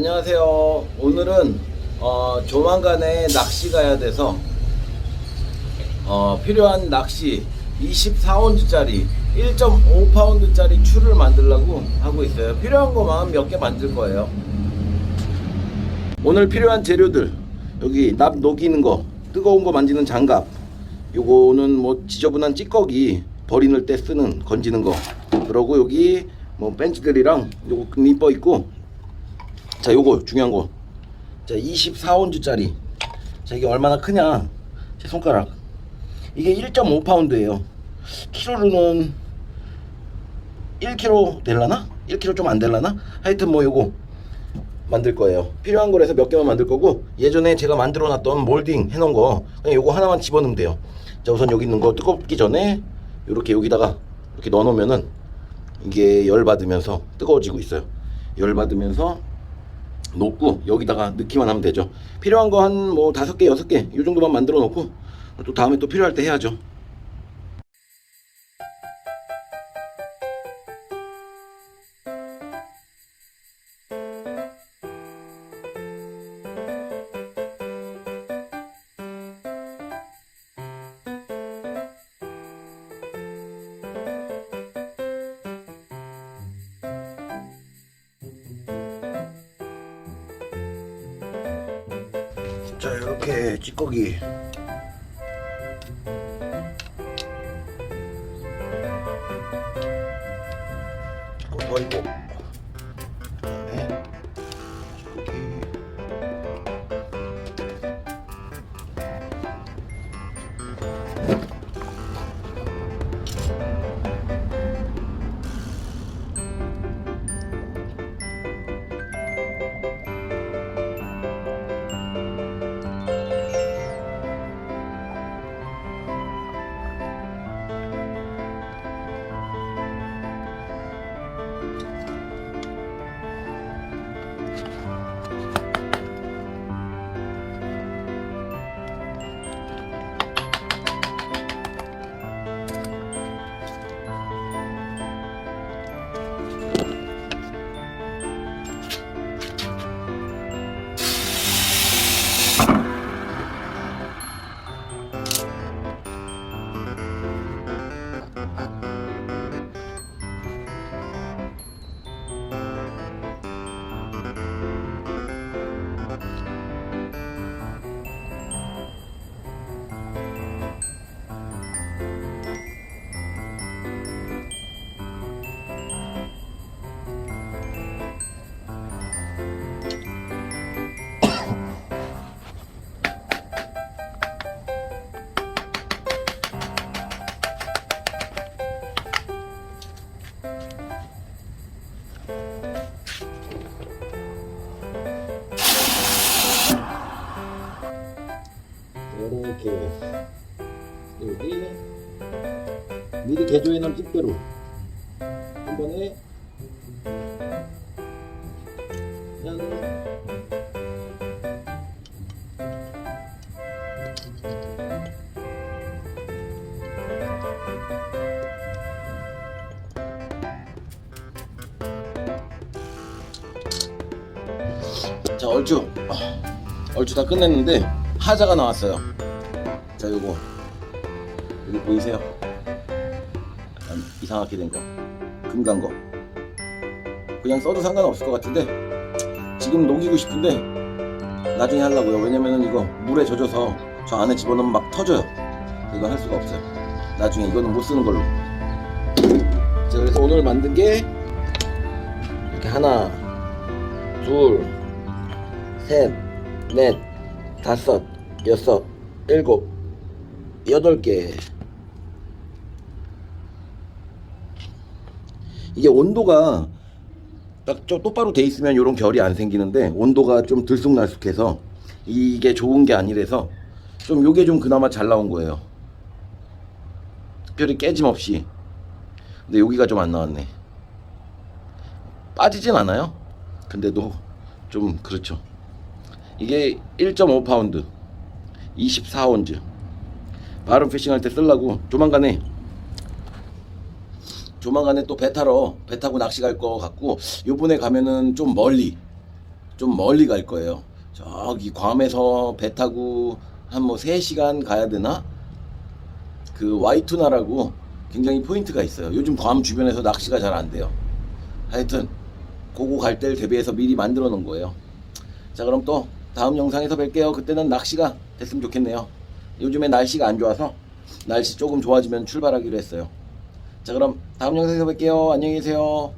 안녕하세요. 오늘은 어, 조만간에 낚시 가야 돼서 어, 필요한 낚시 24온즈짜리 1.5파운드짜리 추를 만들려고 하고 있어요. 필요한 것만 몇 개 만들 거예요. 오늘 필요한 재료들 여기 납 녹이는 거 뜨거운 거 만지는 장갑 요거는 뭐 지저분한 찌꺼기 버리는 때 쓰는 건지는 거 그러고 여기 뭐 벤치들이랑 요거 니퍼 있고 자 요거 중요한 거 자 24온즈짜리. 자 이게 얼마나 크냐? 제 손가락. 이게 1.5파운드예요. 키로로는 1kg 될라나? 1kg 좀 안 될라나? 하여튼 뭐 요거 만들 거예요. 필요한 거라서 몇 개만 만들 거고 예전에 제가 만들어 놨던 몰딩 해놓은 거 그냥 요거 하나만 집어넣으면 돼요. 자 우선 여기 있는 거 뜨겁기 전에 요렇게 여기다가 이렇게 넣어 놓으면은 이게 열 받으면서 뜨거워지고 있어요. 열 받으면서 놓고 여기다가 넣기만 하면 되죠. 필요한 거 한 뭐 다섯 개 여섯 개 이 정도만 만들어 놓고 또 다음에 또 필요할 때 해야죠 자 이렇게 찌꺼기. 버리고 이렇게 여기 미리 개조해 놓은 집게로 한 번에 짠자 얼추 아, 얼추 다 끝냈는데 하자가 나왔어요 자 요거. 여기 보이세요? 이상하게 된 거. 금간 거. 그냥 써도 상관없을 것 같은데 지금 녹이고 싶은데 나중에 하려고요. 왜냐면은 이거 물에 젖어서 저 안에 집어넣으면 막 터져요. 이거 할 수가 없어요. 나중에 이거는 못 쓰는 걸로. 자 그래서 오늘 만든 게 이렇게 하나 둘 셋 넷 다섯 여섯 일곱 여덟 개. 이게 온도가 딱 좀 똑바로 돼 있으면 이런 결이 안 생기는데 온도가 좀 들쑥날쑥해서 이게 좋은 게 아니라서 좀 요게 좀 그나마 잘 나온 거예요. 특별히 깨짐 없이. 근데 여기가 좀 안 나왔네. 빠지진 않아요? 근데도 좀 그렇죠. 이게 1.5파운드. 24온즈 바름 피싱할 때 쓰려고 조만간에 조만간에 또 배 타러 배 타고 낚시 갈 거 같고 요번에 가면은 좀 멀리 좀 멀리 갈 거예요. 저기 괌에서 배 타고 한 뭐 3시간 가야 되나? 그 와이투나라고 굉장히 포인트가 있어요. 요즘 괌 주변에서 낚시가 잘 안 돼요. 하여튼 그거 갈 때를 대비해서 미리 만들어 놓은 거예요. 자 그럼 또 다음 영상에서 뵐게요. 그때는 낚시가 됐으면 좋겠네요. 요즘에 날씨가 안 좋아서 날씨 조금 좋아지면 출발하기로 했어요. 자 그럼 다음 영상에서 뵐게요. 안녕히 계세요.